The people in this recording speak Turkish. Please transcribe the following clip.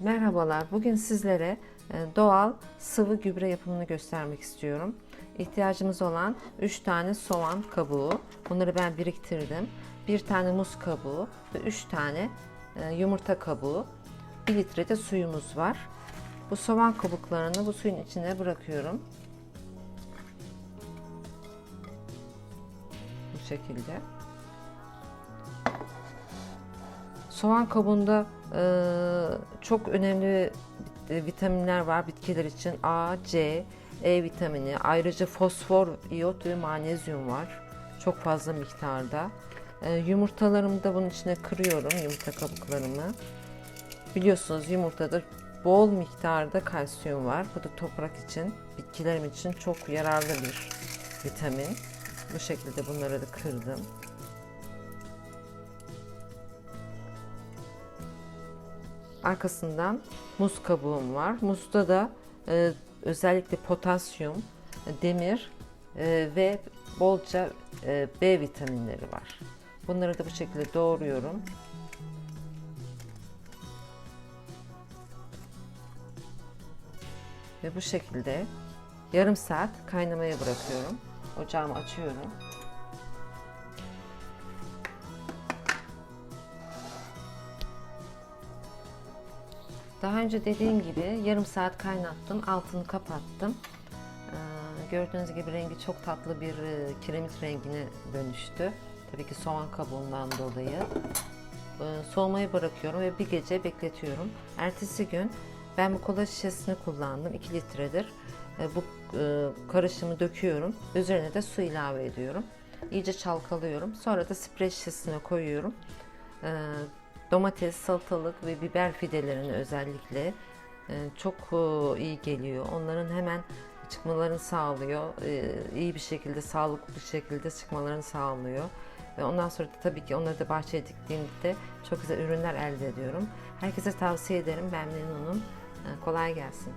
Merhabalar. Bugün sizlere e, doğal sıvı gübre yapımını göstermek istiyorum. İhtiyacımız olan 3 tane soğan kabuğu. Bunları ben biriktirdim. 1 tane muz kabuğu ve 3 tane e, yumurta kabuğu. 1 litre de suyumuz var. Bu soğan kabuklarını bu suyun içine bırakıyorum. Bu şekilde. Soğan kabuğunda e, çok önemli e, vitaminler var bitkiler için. A, C, E vitamini, ayrıca fosfor, iyot ve magnezyum var. Çok fazla miktarda. E, yumurtalarımı da bunun içine kırıyorum, yumurta kabuklarımı. Biliyorsunuz yumurtada bol miktarda kalsiyum var. Bu da toprak için, bitkilerim için çok yararlı bir vitamin. Bu şekilde bunları da kırdım. Arkasından muz kabuğum var. Muzda da e, özellikle potasyum, demir e, ve bolca e, B vitaminleri var. Bunları da bu şekilde doğruyorum. Ve bu şekilde yarım saat kaynamaya bırakıyorum. Ocağımı açıyorum. Daha önce dediğim gibi yarım saat kaynattım, altını kapattım. Ee, gördüğünüz gibi rengi çok tatlı bir e, kiremit rengine dönüştü. Tabii ki soğan kabuğundan dolayı. Ee, soğumaya bırakıyorum ve bir gece bekletiyorum. Ertesi gün ben bu kola şişesini kullandım. 2 litredir. Ee, bu e, karışımı döküyorum. Üzerine de su ilave ediyorum. İyice çalkalıyorum. Sonra da sprey şişesine koyuyorum. Ee, domates, salatalık ve biber fidelerini özellikle e, çok e, iyi geliyor. Onların hemen çıkmalarını sağlıyor. E, iyi bir şekilde, sağlıklı bir şekilde çıkmalarını sağlıyor. Ve ondan sonra da tabii ki onları da bahçeye diktiğimde çok güzel ürünler elde ediyorum. Herkese tavsiye ederim. Ben memnunum. Kolay gelsin.